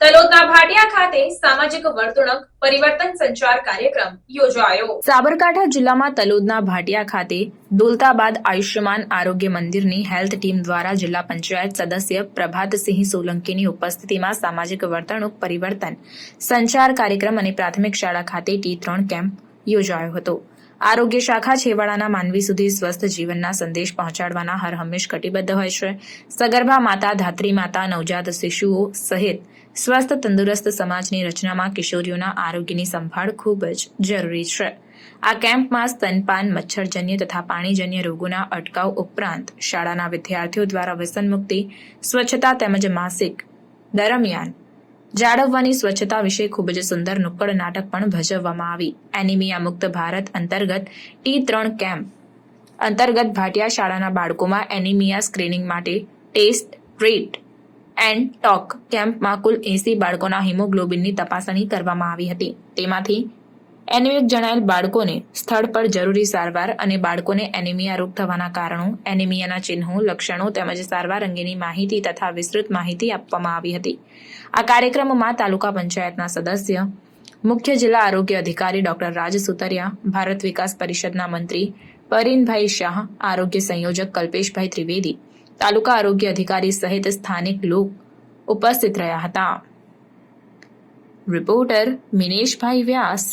તલોદના ભાટિયા ખાતે સામાજિક વર્તણૂક, પરિવર્તન સંચાર કાર્યક્રમ યોજાયો. આરોગ્ય મંદિરની હેલ્થ ટીમ દ્વારા જિલ્લા પંચાયત સદસ્ય પ્રભાતસિંહ સોલંકીની ઉપસ્થિતિમાં સામાજિક વર્તણૂક, પરિવર્તન, સંચાર કાર્યક્રમ અને પ્રાથમિક શાળા ખાતે ટી ત્રણ કેમ્પ યોજાયો હતો. આરોગ્ય શાખા છેવાડાના માનવી સુધી સ્વસ્થ જીવનના સંદેશ પહોંચાડવાના હર હંમેશ કટિબદ્ધ હોય છે. સગર્ભા માતા, ધાત્રી માતા, નવજાત શિશુઓ સહિત સ્વસ્થ, તંદુરસ્ત સમાજની રચનામાં કિશોરીઓના આરોગ્યની સંભાળ ખૂબ જ જરૂરી છે. આ કેમ્પમાં સ્તનપાન, મચ્છરજન્ય તથા પાણીજન્ય રોગોના અટકાવ ઉપરાંત શાળાના વિદ્યાર્થીઓ દ્વારા વ્યસન મુક્તિ સ્વચ્છતા તેમજ માસિક દરમિયાન જાળવવાની સ્વચ્છતા વિશે ખૂબ જ સુંદર નુક્કડ નાટક પણ ભજવવામાં આવી. એનિમિયા મુક્ત ભારત અંતર્ગત ટી ત્રણ કેમ્પ. અંતર્ગત ભાટિયા શાળાના બાળકોમાં એનિમિયા સ્ક્રીનિંગ માટે ટેસ્ટ, ટ્રીટ એન્ડ ટોક કેમ્પમાં કુલ એસી બાળકોના હિમોગ્લોબિનની તપાસણી કરવામાં આવી હતી. તેમાંથી એનિમિક જણાયેલ બાળકોને સ્થળ પર જરૂરી સારવાર અને બાળકોને એનિમિયા રોગ થવાના કારણો, એનિમિયાના ચિહ્નો, લક્ષણો તેમજ સારવાર અંગેની માહિતી તથા વિસ્તૃત માહિતી આપવામાં આવી હતી. આ કાર્યક્રમમાં તાલુકા પંચાયતના સદસ્ય, મુખ્ય જિલ્લા આરોગ્ય અધિકારી ડોક્ટર રાજ સુતરિયા, ભારત વિકાસ પરિષદના મંત્રી પરીનભાઈ શાહ, આરોગ્ય સંયોજક કલ્પેશભાઈ ત્રિવેદી, તાલુકા આરોગ્ય અધિકારી સહિત સ્થાનિક લોક ઉપસ્થિત રહ્યા હતા. રિપોર્ટર મિનેશભાઈ વ્યાસ